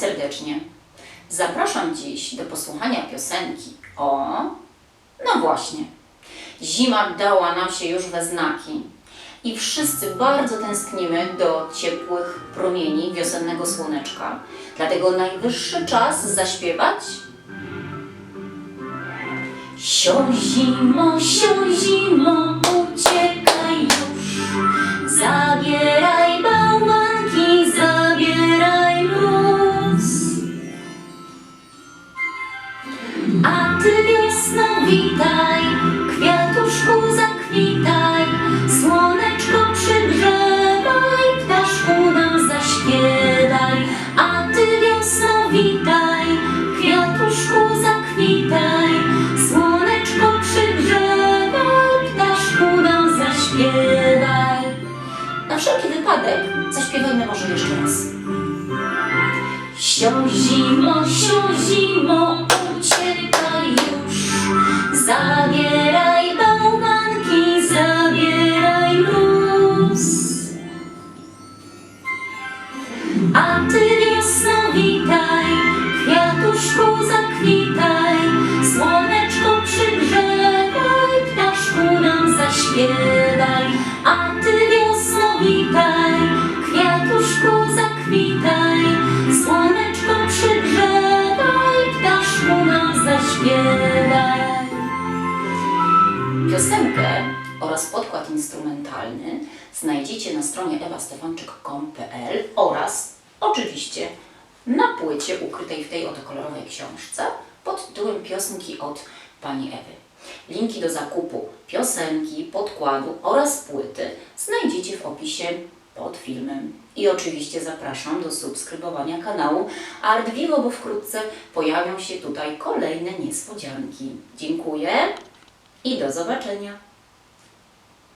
serdecznie. Zapraszam dziś do posłuchania piosenki o... No właśnie. Zima dała nam się już we znaki i wszyscy bardzo tęsknimy do ciepłych promieni wiosennego słoneczka. Dlatego najwyższy czas zaśpiewać Sio zimo, sio zimo, A ty wiosno witaj, kwiatuszku zakwitaj, słoneczko przygrzewaj, ptaszku nam zaśpiewaj. A ty wiosno witaj, kwiatuszku zakwitaj, słoneczko przygrzewaj, ptaszku nam zaśpiewaj. Na wszelki wypadek zaśpiewajmy może jeszcze raz. Sio zimo, sio zimo, Piosenkę oraz podkład instrumentalny znajdziecie na stronie ewastefanczyk.com.pl oraz oczywiście na płycie ukrytej w tej oto kolorowej książce pod tytułem Piosenki od Pani Ewy. Linki do zakupu piosenki, podkładu oraz płyty znajdziecie w opisie pod filmem. I oczywiście zapraszam do subskrybowania kanału Art Vivo, bo wkrótce pojawią się tutaj kolejne niespodzianki. Dziękuję i do zobaczenia.